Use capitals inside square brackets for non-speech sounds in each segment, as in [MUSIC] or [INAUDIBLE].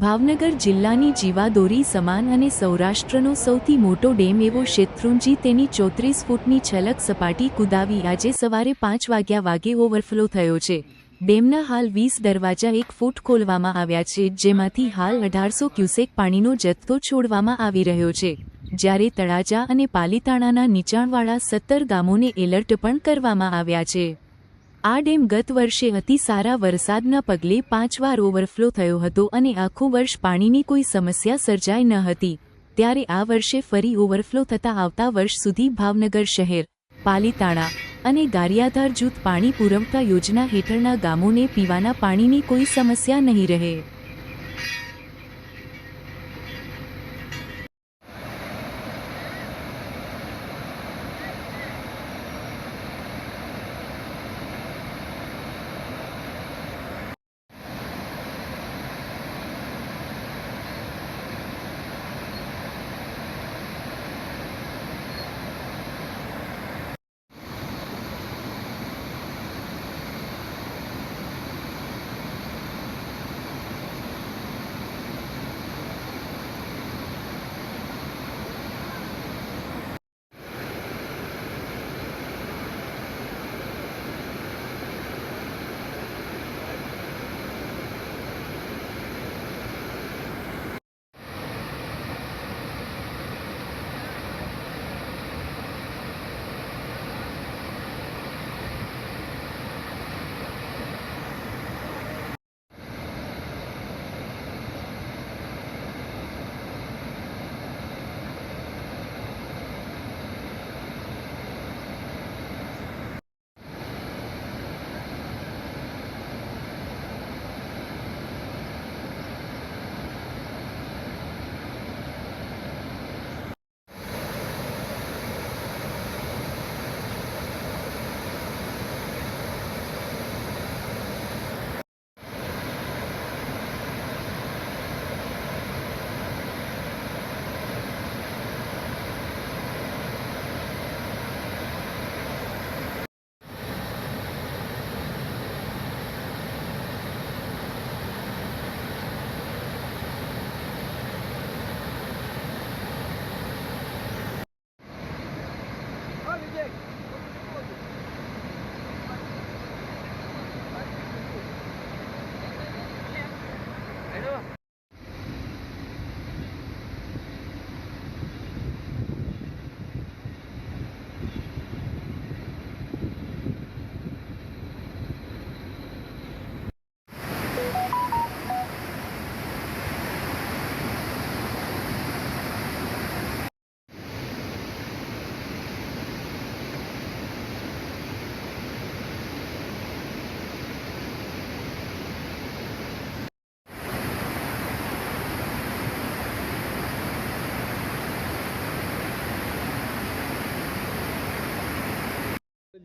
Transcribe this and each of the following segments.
ભાવનગર જિલ્લાની જીવાદોરી સમાન અને સૌરાષ્ટ્રનો સૌથી મોટો ડેમ એવો શેત્રુંજી તેની ચોત્રીસ ફૂટની છલક સપાટી કુદાવી આજે સવારે પાંચ વાગ્યા વાગે ઓવરફ્લો થયો છે. ડેમના હાલ વીસ દરવાજા એક ફૂટ ખોલવામાં આવ્યા છે, જેમાંથી હાલ અઢારસો ક્યુસેક પાણીનો જથ્થો છોડવામાં આવી રહ્યો છે. જ્યારે તળાજા અને પાલીતાણાના નીચાણવાળા સત્તર ગામોને એલર્ટ પણ કરવામાં આવ્યા છે. આ ડેમ ગત વર્ષે અતિ સારા વરસાદના પગલે પાંચ વાર ઓવરફ્લો થયો હતો અને આખું વર્ષ પાણીની કોઈ સમસ્યા સર્જાઈ ન હતી. ત્યારે આ વર્ષે ફરી ઓવરફ્લો થતા આવતા વર્ષ સુધી ભાવનગર શહેર, પાલીતાણા અને ગારિયાધાર જૂથ પાણી પુરવઠા યોજના હેઠળના ગામોને પીવાના પાણીની કોઈ સમસ્યા નહીં રહે.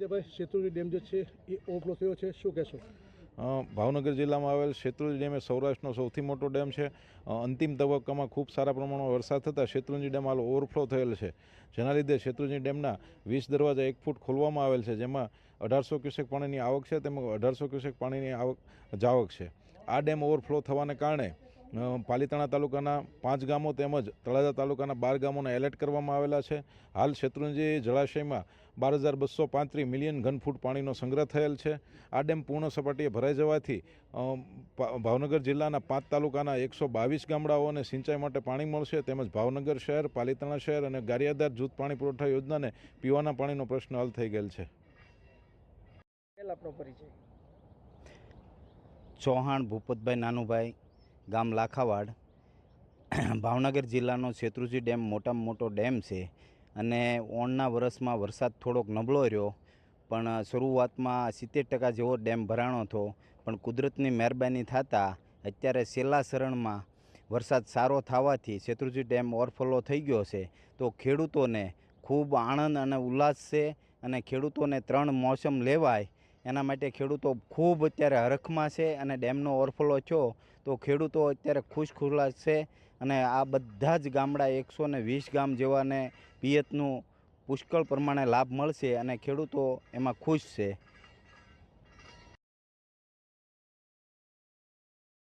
ભાઈ શેત્રુંજી ડેમ જે છે, એ ઓવરફ્લો થયો છે. શું કહેશો? ભાવનગર જિલ્લામાં આવેલ શેત્રુંજી ડેમ એ સૌરાષ્ટ્રનો સૌથી મોટો ડેમ છે. અંતિમ તબક્કામાં ખૂબ સારા પ્રમાણમાં વરસાદ થતાં શેત્રુંજી ડેમ હાલ ઓવરફ્લો થયેલ છે. જેના લીધે શેત્રુંજી ડેમના વીસ દરવાજા એક ફૂટ ખોલવામાં આવેલ છે, જેમાં અઢારસો ક્યુસેક પાણીની આવક છે તેમજ અઢારસો ક્યુસેક પાણીની આવક, જાવક છે. આ ડેમ ઓવરફ્લો થવાને કારણે પાલીતાણા તાલુકાના પાંચ ગામો તેમજ તળાજા તાલુકાના બાર ગામોને એલર્ટ કરવામાં આવેલા છે. હાલ શેત્રુંજી જળાશયમાં બાર હજાર બસો પાંત્રીસ મિલિયન ઘન ફૂટ પાણીનો સંગ્રહ થયેલ છે. આ ડેમ પૂર્ણ સપાટીએ ભરાઈ જવાથી ભાવનગર જિલ્લાના પાંચ તાલુકાના એકસો બાવીસ ગામડાઓને સિંચાઈ માટે પાણી મળશે. તેમજ ભાવનગર શહેર પાલીતાણા શહેર અને ગારિયાદાર જૂથ પાણી પુરવઠા યોજનાને પીવાના પાણીનો પ્રશ્ન હલ થઈ ગયેલ છે. પહેલા આપણો પરિચય. ચૌહાણ ભૂપતભાઈ નાનુભાઈ. ગામ લાખાવાડ, [CLEARS THROAT] ભાવનગર જિલ્લાનો શેત્રુજી ડેમ મોટામાં મોટો ડેમ છે અને ઓણના વરસમાં વરસાદ થોડોક નબળો રહ્યો, પણ શરૂઆતમાં સિત્તેર ટકા જેવો ડેમ ભરાણો હતો, પણ કુદરતની મહેરબાની થતાં અત્યારે છેલ્લા શરણમાં વરસાદ સારો થવાથી શેત્રુજી ડેમ ઓવરફ્લો થઈ ગયો છે. તો ખેડૂતોને ખૂબ આનંદ અને ઉલ્લાસ છે અને ખેડૂતોને ત્રણ મોસમ લેવાય એના માટે ખેડૂતો ખૂબ અત્યારે હરખમાં છે અને ડેમનો ઓવરફ્લો થયો તો ખેડૂતો અત્યારે ખુશખુલ્લાસ છે અને આ બધા જ ગામડા એકસો ને વીસ ગામ જેવાને પિયતનું પુષ્કળ પ્રમાણે લાભ મળશે અને ખેડૂતો એમાં ખુશ છે.